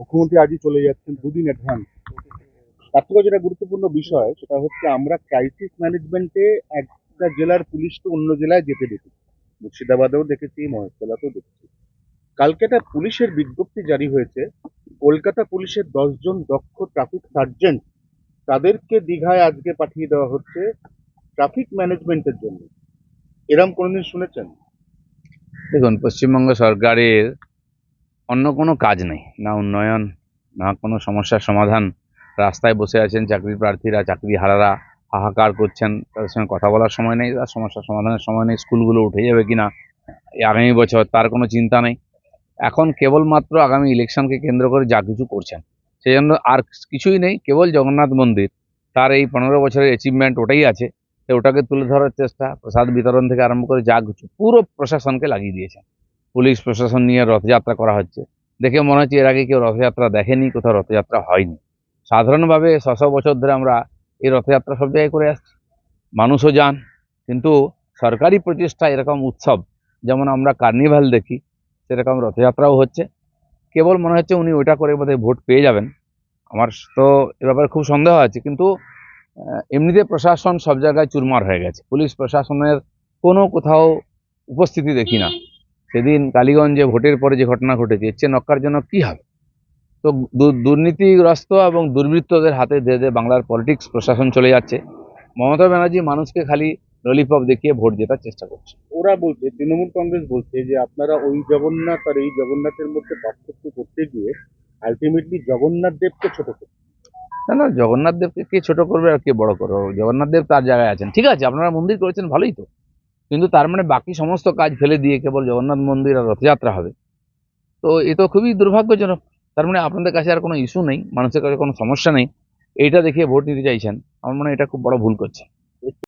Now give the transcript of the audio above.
মুখ্যমন্ত্রী আজই চলে যাচ্ছেন দুদিন অ্যাডভান্স তার থেকে যেটা গুরুত্বপূর্ণ বিষয়, সেটা হচ্ছে আমরা ক্রাইসিস ম্যানেজমেন্টে একটা জেলার পুলিশকে অন্য জেলায় যেতে দেখেছি। মুর্শিদাবাদেও দেখেছি, মহেশতলাতেও দেখেছি। কালকে একটা পুলিশের বিজ্ঞপ্তি জারি হয়েছে, কলকাতা পুলিশের দশজন দক্ষ ট্রাফিক সার্জেন্ট তাদেরকে দীঘায় আজকে পাঠিয়ে দেওয়া হচ্ছে ট্রাফিক ম্যানেজমেন্টের জন্য। এরম কোনোদিন শুনেছেন? দেখুন, পশ্চিমবঙ্গ সরকারের অন্য কোনো কাজ নেই, না উন্নয়ন, না কোনো সমস্যার সমাধান। রাস্তায় বসে আছেন চাকরি প্রার্থীরা, চাকরি হারারা, হাহাকার করছেন, তাদের সঙ্গে কথা বলার সময় নেই, তার সমস্যার সমাধানের সময় নেই, স্কুলগুলো উঠে যাবে কিনা, এই আগামী বছর তার কোনো চিন্তা নেই। এখন কেবলমাত্র আগামী ইলেকশনকে কেন্দ্র করে যা কিছু করছেন, সেই জন্য আর কিছুই নেই, কেবল জগন্নাথ মন্দির। তার এই পনেরো বছরের অ্যাচিভমেন্ট ওটাই আছে তো ওটাকে তুলে ধরার চেষ্টা, প্রসাদ বিতরণ থেকে আরম্ভ করে যা কিছু, পুরো প্রশাসনকে লাগিয়ে দিয়েছেন। পুলিশ প্রশাসন নিয়ে রথযাত্রা করা হচ্ছে। দেখে মনে হচ্ছে এর আগে কেউ রথযাত্রা দেখেনি, কোথাও রথযাত্রা হয়নি। সাধারণভাবে ছশো বছর ধরে আমরা এই রথযাত্রা সব জায়গায় করে আসছি। মানুষও যান, কিন্তু সরকারি প্রচেষ্টা এরকম উৎসব, যেমন আমরা কার্নিভাল দেখি, সেরকম রথযাত্রাও হচ্ছে। কেবল মনে হচ্ছে উনি ওইটা করে বোধহয় ভোট পেয়ে যাবেন। আমার তো এ ব্যাপারে খুব সন্দেহ আছে, কিন্তু এমনিতে প্রশাসন সব জায়গায় চুরমার হয়ে গেছে। পুলিশ প্রশাসনের কোনো কোথাও উপস্থিতি দেখি না। সেদিন কালীগঞ্জে ভোটের পরে যে ঘটনা ঘটেছে এর চেয়ে নক্কার জন্য কী হবে? তো দুর্নীতিগ্রস্ত এবং দুর্বৃত্তদের হাতে ধীরে ধীরে বাংলার পলিটিক্স প্রশাসন চলে যাচ্ছে। মমতা ব্যানার্জি মানুষকে খালি ললিপপ দেখিয়ে ভোট জেতার চেষ্টা করছে। ওরা বলছে তৃণমূল কংগ্রেস বলছে যে আপনারা ওই জগন্নাথ আর এই জগন্নাথের মধ্যে পার্থক্য করতে গিয়ে আলটিমেটলি জগন্নাথ দেবকে ছোট করছে না না জগন্নাথ দেবকে কে ছোট করবে আর কে বড় করবে? জগন্নাথ দেব তার জায়গায় আছেন। ঠিক আছে আপনারা মন্দির করেছেন ভালোই তো। কিন্তু তার মানে বাকি সমস্ত কাজ ফেলে দিয়ে কেবল জগন্নাথ মন্দির আর রথযাত্রা হবে। তো এ তো খুবই দুর্ভাগ্যজনক। তার মানে আপনাদের কাছে আর কোনো ইস্যু নেই, মানুষের কাছে কোনো সমস্যা নেই। এইটা দেখিয়ে ভোট নিতে চাইছেন। আমার মনে হয় এটা খুব বড় ভুল করছে।